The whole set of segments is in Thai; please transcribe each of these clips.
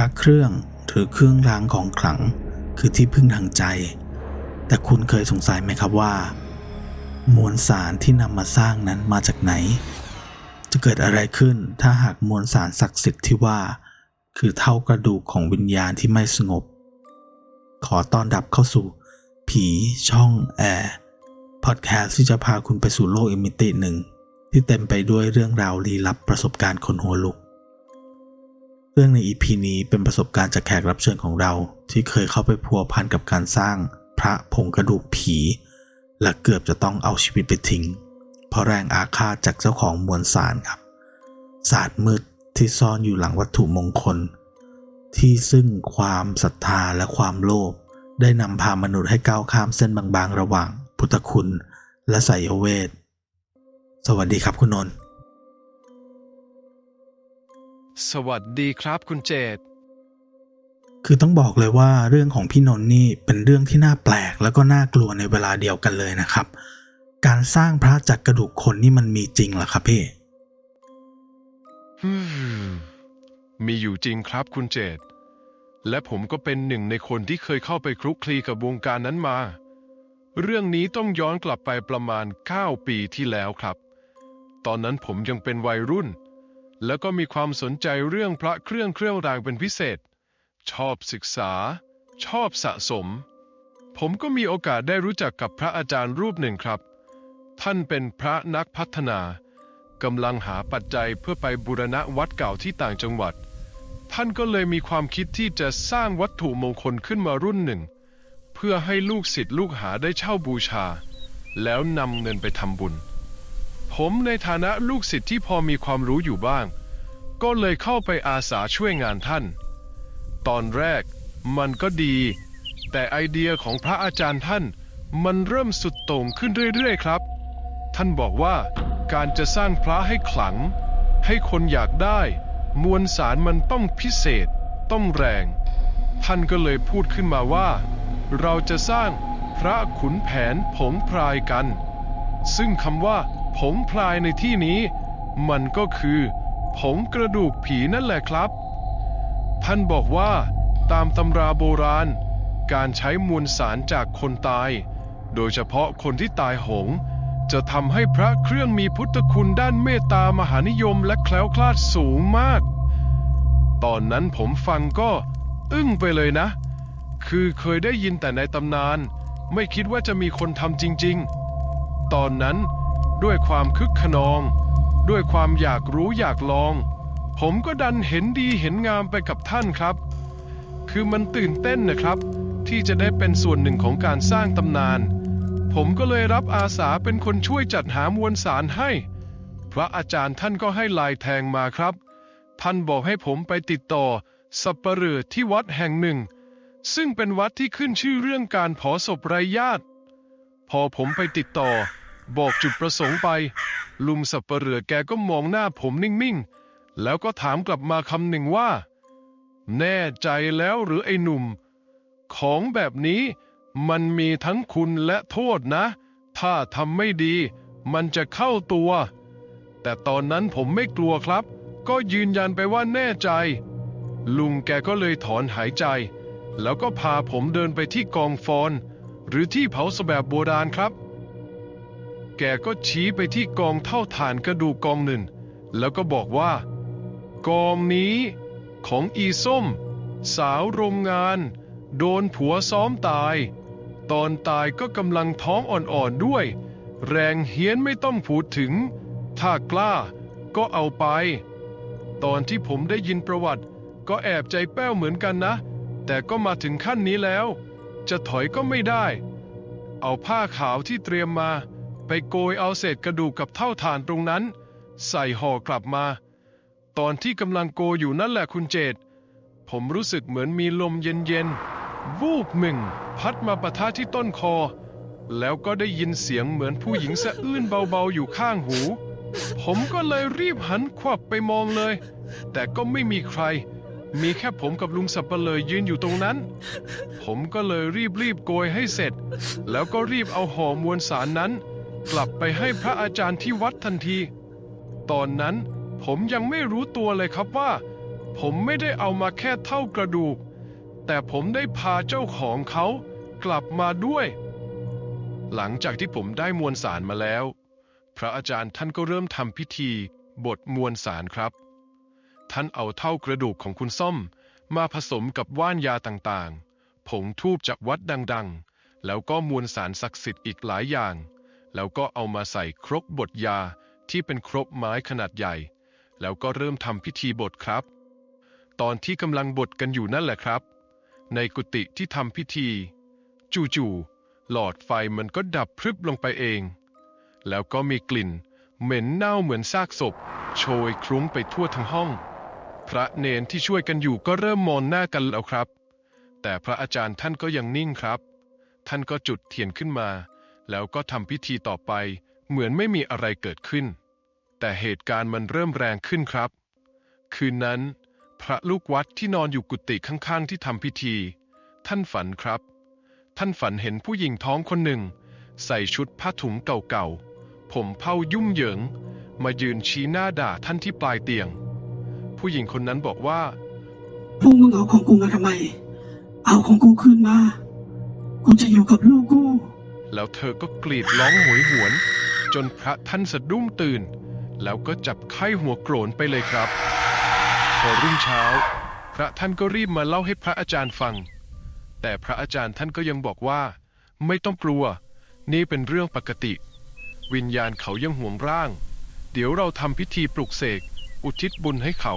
ระเครื่องหรือเครื่องรางของขลัง คือที่พึ่งทางใจ แต่คุณเคยสงสัยไหมครับว่า มวลสารที่นำมาสร้างนั้นมาจากไหน จะเกิดอะไรขึ้นถ้าหากมวลสารศักดิ์สิทธิ์ที่ว่า คือเท่ากระดูกของวิญญาณที่ไม่สงบ ขอต้อนรับเข้าสู่ ผีช่องแอร์พอดแคสต์ที่จะพาคุณไปสู่โลกอิมิติหนึ่ง ที่เต็มไปด้วยเรื่องราวลี้ลับประสบการณ์คนหัวลุก รื่องใน EP นี้เป็นประสบการณ์จากแขกรับเชิญของเรา ที่เคยเข้าไปพัวพันกับการสร้างพระผงกระดูกผี และเกือบจะต้องเอาชีวิตไปทิ้ง เพราะแรงอาฆาตจากเจ้าของมวลสารครับศาสตร์มืดที่ซ่อนอยู่หลังวัตถุมงคล ที่ซึ่งความศรัทธาและความโลภได้นำพามนุษย์ให้ก้าวข้ามเส้นบางๆ ระหว่างพุทธคุณและไสยเวท สวัสดีครับคุณนนท์ สวัสดีครับคุณเจต คือต้องบอกเลยว่าเรื่องของพี่นนท์นี่เป็นเรื่องที่น่าแปลกแล้วก็น่ากลัวในเวลาเดียวกันเลยนะครับ การสร้างพระจากกระดูกคนนี่มันมีจริงเหรอครับพี่ฮึมมีอยู่จริงครับคุณเจต และผมก็เป็นหนึ่งในคนที่เคยเข้าไปคลุกคลีกับวงการนั้นมา เรื่องนี้ต้องย้อนกลับไปประมาณ 9 ปีที่แล้วครับ ตอนนั้นผมยังเป็นวัยรุ่น แล้วก็มีความสนใจเรื่องพระเครื่องเครื่องรางเป็นพิเศษ ชอบศึกษา ชอบสะสม ผมก็มีโอกาสได้รู้จักกับพระอาจารย์รูปหนึ่งครับ ท่านเป็นพระนักพัฒนากำลังหาปัจจัยเพื่อไปบูรณะวัดเก่าที่ต่างจังหวัด ท่านก็เลยมีความคิดที่จะสร้างวัตถุมงคลขึ้นมารุ่นหนึ่ง เพื่อให้ลูกศิษย์ลูกหาได้เช่าบูชา แล้วนำเงินไปทำบุญ ผมในฐานะลูกศิษย์ที่พอมีความรู้อยู่บ้าง ก็เลยเข้าไปอาสาช่วยงานท่าน ตอนแรกมันก็ดี แต่ไอเดียของพระอาจารย์ท่าน มันเริ่มสุดโต่งขึ้นเรื่อยๆครับ ท่านบอกว่าการจะสร้างพระให้ขลัง ให้คนอยากได้ มวลสารมันต้องพิเศษ ต้องแรง ท่านก็เลยพูดขึ้นมาว่า เราจะสร้างพระขุนแผนผงพรายกัน ซึ่งคำว่า ผงพรายในที่นี้ มันก็คือผงกระดูกผีนั่นแหละครับ ท่านบอกว่าตามตำราโบราณ การใช้มวลสารจากคนตาย โดยเฉพาะคนที่ตายโหง จะทำให้พระเครื่องมีพุทธคุณด้านเมตตามหานิยมและแคล้วคลาดสูงมาก ตอนนั้นผมฟังก็ อึ้งไปเลยนะ คือเคยได้ยินแต่ในตำนาน ไม่คิดว่าจะมีคนทำจริง ๆ ตอนนั้น ด้วยความคึกขนอง ด้วยความอยากรู้อยากลอง ผมก็ดันเห็นดีเห็นงามไปกับท่านครับ คือมันตื่นเต้นนะครับ ที่จะได้เป็นส่วนหนึ่งของการสร้างตำนาน ผมก็เลยรับอาสาเป็นคนช่วยจัดหามวลสารให้ พระอาจารย์ท่านก็ให้ลายแทงมาครับ ท่านบอกให้ผมไปติดต่อสัปเหร่อที่วัดแห่งหนึ่ง ซึ่งเป็นวัดที่ขึ้นชื่อเรื่องการเผาศพไร้ญาติ พอผมไปติดต่อ บอกจุดประสงค์ไป ลุงสับปะเหร่อแกก็มองหน้าผมนิ่งๆ แล้วก็ถามกลับมาคำหนึ่งว่า แน่ใจแล้วหรือไอ้หนุ่ม ของแบบนี้มันมีทั้งคุณและโทษนะ ถ้าทำไม่ดีมันจะเข้าตัว แต่ตอนนั้นผมไม่กลัวครับ ก็ยืนยันไปว่าแน่ใจ ลุงแกก็เลยถอนหายใจ แล้วก็พาผมเดินไปที่กองฟอน หรือที่เผาสแบบโบราณครับ แกก็ชี้ไปที่กองเท่าฐานกระดูกกองหนึ่ง แล้วก็บอกว่า กองนี้ของอีส้ม สาวโรงงาน โดนผัวซ้อมตาย ตอนตายก็กำลังท้องอ่อนๆด้วย แรงเฮี้ยนไม่ต้องพูดถึง ถ้ากล้าก็เอาไป ตอนที่ผมได้ยินประวัติ ก็แอบใจแป้วเหมือนกันนะ แต่ก็มาถึงขั้นนี้แล้ว จะถอยก็ไม่ได้ เอาผ้าขาวที่เตรียมมา ไปโกยเอาเศษกระดูกกับเท่าฐานตรงนั้น ใส่ห่อกลับมา ตอนที่กำลังโกยอยู่นั่นแหละคุณเจต ผมรู้สึกเหมือนมีลมเย็นๆ วูบหนึ่ง พัดมาปะทะที่ต้นคอ แล้วก็ได้ยินเสียงเหมือนผู้หญิงสะอื้นเบาๆอยู่ข้างหู ผมก็เลยรีบหันขวับไปมองเลย แต่ก็ไม่มีใครมีแค่ผมกับลุงสับเปลยยืนอยู่ตรงนั้น ผมก็เลยรีบรีบโกยให้เสร็จ แล้วก็รีบเอาห่อมวลสารนั้น กลับไปให้พระอาจารย์ที่วัดทันที ตอนนั้นผมยังไม่รู้ตัวเลยครับว่า ผมไม่ได้เอามาแค่เท่ากระดูก แต่ผมได้พาเจ้าของเขากลับมาด้วย หลังจากที่ผมได้มวลสารมาแล้ว พระอาจารย์ท่านก็เริ่มทำพิธีบทมวลสารครับ ท่านเอาเท่ากระดูกของคุณส้ม มาผสมกับว่านยาต่างๆ ผงทูบจากวัดดังๆ แล้วก็มวลสารศักดิ์สิทธิ์อีกหลายอย่าง แล้วก็เอามาใส่ครกบทยาที่เป็นครกไม้ขนาดใหญ่ แล้วก็เริ่มทำพิธีบทครับ ตอนที่กำลังบทกันอยู่นั่นแหละครับ ในกุฏิที่ทำพิธี จู่ๆหลอดไฟมันก็ดับพรึบลงไปเอง แล้วก็มีกลิ่น เหม็นเน่าเหมือนซากศพ โชยคลุ้งไปทั่วทั้งห้อง พระเนนที่ช่วยกันอยู่ก็เริ่มมองหน้ากันแล้วครับ แต่พระอาจารย์ท่านก็ยังนิ่งครับ ท่านก็จุดเทียนขึ้นมา แล้วก็ทำพิธีต่อไป เหมือนไม่มีอะไรเกิดขึ้น แต่เหตุการณ์มันเริ่มแรงขึ้นครับ คืนนั้น พระลูกวัดที่นอนอยู่กุฏิข้างๆ ที่ทำพิธี ท่านฝันครับ ท่านฝันเห็นผู้หญิงท้องคนหนึ่ง ใส่ชุดผ้าถุงเก่าๆ ผมเผายุ่งเหยิง มายืนชี้หน้าด่าท่านที่ปลายเตียง ผู้หญิงคนนั้นบอกว่า พวกมึงเอาของกูมาทำไม เอาของกูคืนมา กูจะอยู่กับลูกกู แล้วเธอก็กรีดร้องโหยหวน จนพระท่านสะดุ้งตื่น แล้วก็จับไข้หัวโกรนไปเลยครับ พอรุ่งเช้า พระท่านก็รีบมาเล่าให้พระอาจารย์ฟัง แต่พระอาจารย์ท่านก็ยังบอกว่า ไม่ต้องกลัว นี่เป็นเรื่องปกติ วิญญาณเขายังห่วงร่าง เดี๋ยวเราทำพิธีปลุกเสก อุทิศบุญให้เขา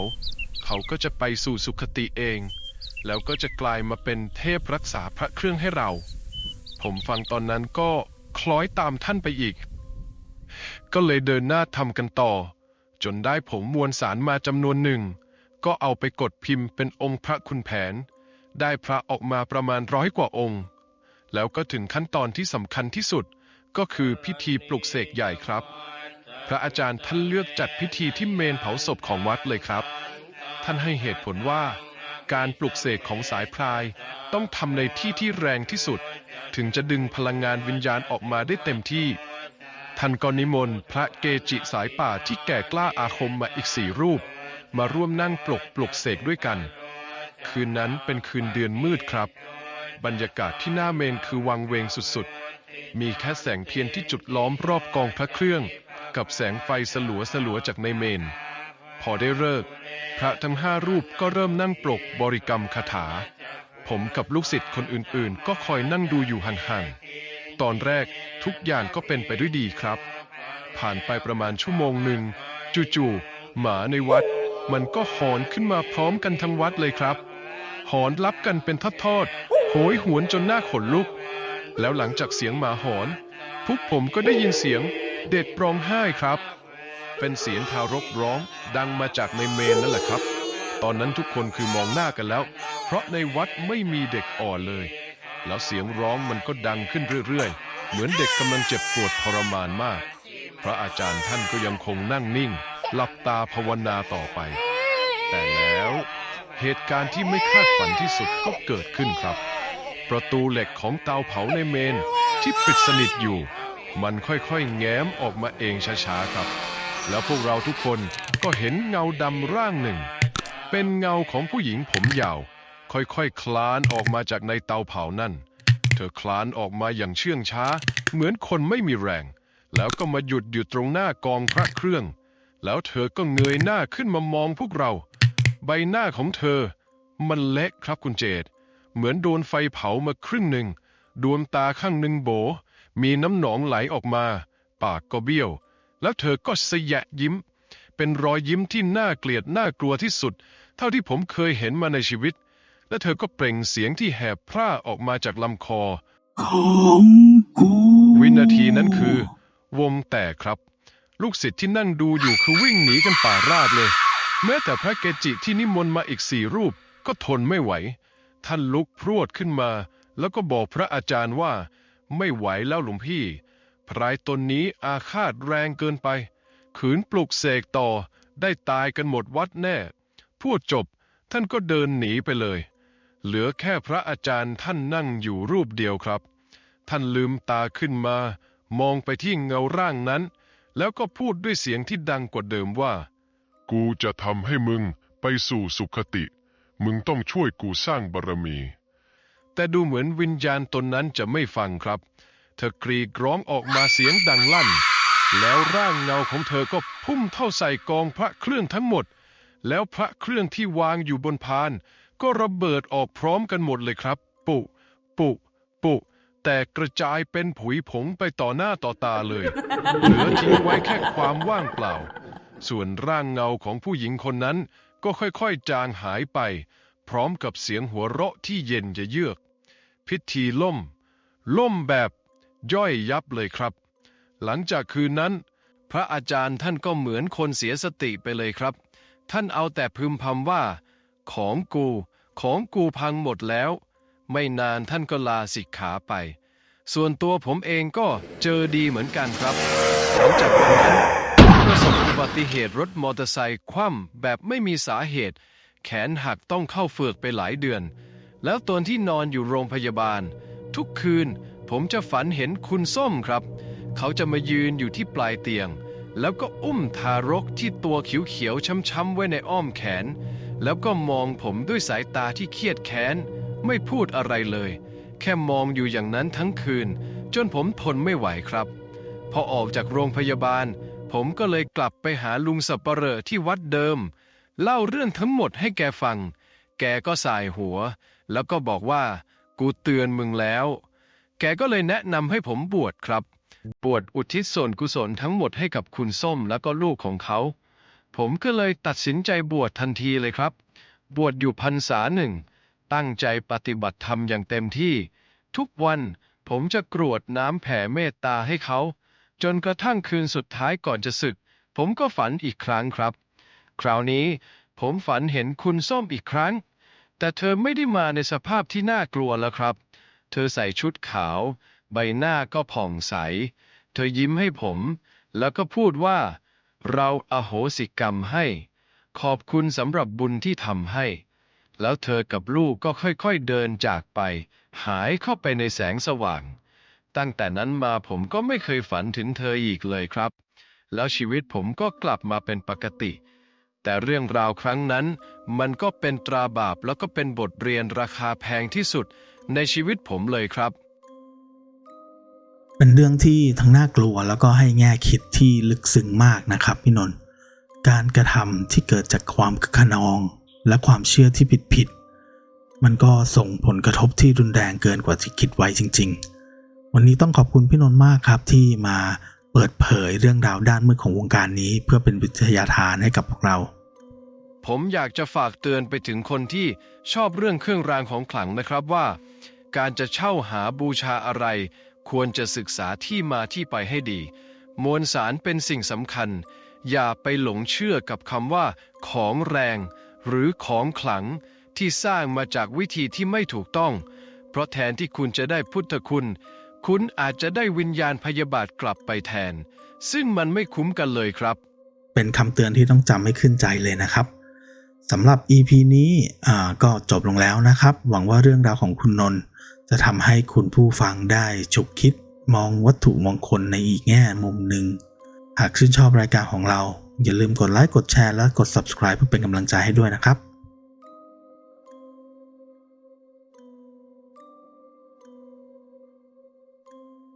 เขาก็จะไปสู่สุคติเอง แล้วก็จะกลายมาเป็นเทพรักษาพระเครื่องให้เรา ผมฟังตอนนั้นก็คล้อยตามท่านไปอีก ก็เลยเดินหน้าทำกันต่อ จนได้ผมมวลสารมาจำนวนหนึ่ง ก็เอาไปกดพิมพ์เป็นองค์พระคุณแผน ได้พระออกมาประมาณร้อยกว่าองค์ แล้วก็ถึงขั้นตอนที่สำคัญที่สุดก็คือพิธีปลุกเสกใหญ่ครับ พระอาจารย์ท่านเลือกจัดพิธีที่เมนเผาศพของวัดเลยครับ ท่านให้เหตุผลว่า การปลุกเสกของสายพราย ต้องทำในที่ที่แรงที่สุด ถึงจะดึงพลังงานวิญญาณออกมาได้เต็มที่ ท่านก็นิมนต์พระเกจิสายป่าที่แก่กล้าอาคมมาอีกสี่รูป มาร่วมนั่งปลุกปลุกเสกด้วยกัน คืนนั้นเป็นคืนเดือนมืดครับ บรรยากาศที่หน้าเมนคือวังเวงสุดๆ มีแค่แสงเทียนที่จุดล้อมรอบกองพระเครื่อง กับแสงไฟสลัวสลัวจากในเมน พอได้เลิก พระทั้งห้ารูปก็เริ่มนั่งปลกบริกรรมคาถา ผมกับลูกศิษย์คนอื่นๆ ก็คอยนั่งดูอยู่ห่างๆ ตอนแรกทุกอย่างก็เป็นไปด้วยดีครับ ผ่านไปประมาณชั่วโมงหนึ่งจู่ๆหมาในวัด มันก็หอนขึ้นมาพร้อมกันทั้งวัดเลยครับ หอนรับกันเป็นทอดๆโหยหวนจนหน้าขนลุก แล้วหลังจากเสียงหมาหอน พวกผมก็ได้ยินเสียงเด็กร้องไห้ครับ เป็นเสียงทารกร้อง ดังมาจากในเมนนั่นแหละครับ ตอนนั้นทุกคนคือมองหน้ากันแล้ว เพราะในวัดไม่มีเด็กอ่อนเลย แล้วเสียงร้องมันก็ดังขึ้นเรื่อยๆ เหมือนเด็กกำลังเจ็บปวดทรมานมาก พระอาจารย์ท่านก็ยังคงนั่งนิ่ง หลับตาภาวนาต่อไป แต่แล้วเหตุการณ์ที่ไม่คาดฝันที่สุดก็เกิดขึ้นครับ ประตูเหล็กของเตาเผาในเมนที่ปิดสนิทอยู่ มันค่อยๆ แง้มออกมาเองช้าๆ ครับ แล้วพวกเราทุกคนก็เห็นเงาดำร่างหนึ่ง เป็นเงาของผู้หญิงผมยาว ค่อยๆคคลานออกมาจากในเตาเผานั่น เธอคลานออกมาอย่างเชื่องช้า เหมือนคนไม่มีแรง แล้วก็มาหยุดอยู่ตรงหน้ากองพระเครื่อง แล้วเธอก็เงยหน้าขึ้นมามองพวกเรา ใบหน้าของเธอ มันเละครับคุณเจตเหมือนโดนไฟเผามาครึ่งหนึ่งดวงตาข้างหนึ่งโบ มีน้ำหนองไหลออกมา ปากก็เบี้ยว แล้วเธอก็สยะยิ้ม เป็นรอยยิ้มที่น่าเกลียดน่ากลัวที่สุด เท่าที่ผมเคยเห็นมาในชีวิต และเธอก็เปล่งเสียงที่แหบพร่าออกมาจากลำคอ ของกูวินาทีนั้นคือ วงแตกครับ ลูกศิษย์ที่นั่งดูอยู่คือวิ่งหนีกันป่าราบเลย แม้แต่พระเกจิที่นิมนต์มาอีกสี่รูปก็ทนไม่ไหว ท่านลุกพรวดขึ้นมา แล้วก็บอกพระอาจารย์ว่า ไม่ไหวแล้วหลวงพี่ พรายตนนี้อาฆาตแรงเกินไป ขืนปลุกเสกต่อได้ตายกันหมดวัดแน่ พูดจบท่านก็เดินหนีไปเลย เหลือแค่พระอาจารย์ท่านนั่งอยู่รูปเดียวครับ ท่านลืมตาขึ้นมา มองไปที่เงาร่างนั้น แล้วก็พูดด้วยเสียงที่ดังกว่าเดิมว่า กูจะทำให้มึงไปสู่สุขติ มึงต้องช่วยกูสร้างบารมี แต่ดูเหมือนวิญญาณตนนั้นจะไม่ฟังครับ เธอกรีดร้องออกมาเสียงดังลั่น แล้วร่างเงาของเธอก็พุ่งเข้าใส่กองพระเครื่องทั้งหมด แล้วพระเครื่องที่วางอยู่บนพาน ก็ระเบิดออกพร้อมกันหมดเลยครับ ปุ ปุ ปุ แต่กระจายเป็นผุยผงไปต่อหน้าต่อตาเลย เหลือทิ้งไว้แค่ความว่างเปล่า ส่วนร่างเงาของผู้หญิงคนนั้น ก็ค่อยๆจางหายไป พร้อมกับเสียงหัวเราะที่เย็นจะเยือก พิธีล่ม ล่มแบบ ย่อยยับเลยครับ หลังจากคืนนั้น พระอาจารย์ท่านก็เหมือนคนเสียสติไปเลยครับ ท่านเอาแต่พึมพำว่า ของกู ของกูพังหมดแล้ว ไม่นานท่านก็ลาสิกขาไป ส่วนตัวผมเองก็เจอดีเหมือนกันครับ หลังจากวันนั้นประสบอุบัติเหตุรถมอเตอร์ไซค์คว่ำแบบไม่มีสาเหตุ แขนหักต้องเข้าเฟือกไปหลายเดือน แล้วตอนที่นอนอยู่โรงพยาบาล ทุกคืน ผมจะฝันเห็นคุณส้มครับ เขาจะมายืนอยู่ที่ปลายเตียง แล้วก็อุ้มทารกที่ตัวเขียวๆช้ำๆไว้ในอ้อมแขน แล้วก็มองผมด้วยสายตาที่เครียดแค้น ไม่พูดอะไรเลย แค่มองอยู่อย่างนั้นทั้งคืน จนผมทนไม่ไหวครับ พอออกจากโรงพยาบาล ผมก็เลยกลับไปหาลุงสับปะเหร่อที่วัดเดิม เล่าเรื่องทั้งหมดให้แกฟัง แกก็สายหัว แล้วก็บอกว่า กูเตือนมึงแล้ว แกก็เลยแนะนำให้ผมบวชครับ บวชอุทิศส่วนกุศลทั้งหมดให้กับคุณส้มแล้วก็ลูกของเขา ผมก็เลยตัดสินใจบวชทันทีเลยครับ บวชอยู่พรรษาหนึ่ง ตั้งใจปฏิบัติธรรมอย่างเต็มที่ ทุกวันผมจะกรวดน้ำแผ่เมตตาให้เขา จนกระทั่งคืนสุดท้ายก่อนจะศึก ผมก็ฝันอีกครั้งครับ คราวนี้ผมฝันเห็นคุณส้มอีกครั้ง แต่เธอไม่ได้มาในสภาพที่น่ากลัวแล้วครับ เธอใส่ชุดขาว ใบหน้าก็ผ่องใส เธอยิ้มให้ผม แล้วก็พูดว่า เราอโหสิกรรมให้ ขอบคุณสำหรับบุญที่ทำให้ แล้วเธอกับลูกก็ค่อยๆเดินจากไป หายเข้าไปในแสงสว่าง ตั้งแต่นั้นมาผมก็ไม่เคยฝันถึงเธออีกเลยครับ แล้วชีวิตผมก็กลับมาเป็นปกติแต่เรื่องราวครั้งนั้นมันก็เป็นตราบาปแล้วก็เป็นบทเรียนราคาแพงที่สุด ในชีวิตผมเลยครับ เป็นเรื่องที่ทั้งน่ากลัวแล้วก็ให้แง่คิดที่ลึกซึ้งมากนะครับพี่นนท์การกระทำที่เกิดจากความคึกขนอง และความเชื่อที่ผิดผิดๆมันก็ส่งผลกระทบที่รุนแรงเกินกว่าที่คิดไว้จริง ๆ วันนี้ต้องขอบคุณพี่นนท์มากครับที่มาเปิดเผยเรื่องราวด้านมืดของวงการนี้ เพื่อเป็นวิทยาทานให้กับพวกเรา ผมอยากจะฝากเตือนไปถึงคนที่ชอบเรื่องเครื่องรางของขลังนะครับว่า การจะเช่าหาบูชาอะไร ควรจะศึกษาที่มาที่ไปให้ดี มวลสารเป็นสิ่งสำคัญ อย่าไปหลงเชื่อกับคำว่า ของแรง หรือของขลังที่สร้างมาจากวิธีที่ไม่ถูกต้อง เพราะแทนที่คุณจะได้พุทธคุณ คุณอาจจะได้วิญญาณพยาบาทกลับไปแทน ซึ่งมันไม่คุ้มกันเลยครับ เป็นคำเตือนที่ต้องจำให้ขึ้นใจเลยนะครับ สำหรับ EP นี้ก็จบลงแล้วนะครับ หวังว่าเรื่องราวของคุณนนท์จะทำให้คุณผู้ฟังได้ฉุกคิดมองวัตถุมงคลในอีกแง่มุมหนึ่ง หากชื่นชอบรายการของเรา อย่าลืมกดไลค์กดแชร์และกด subscribe เพื่อเป็นกำลังใจให้ด้วยนะครับ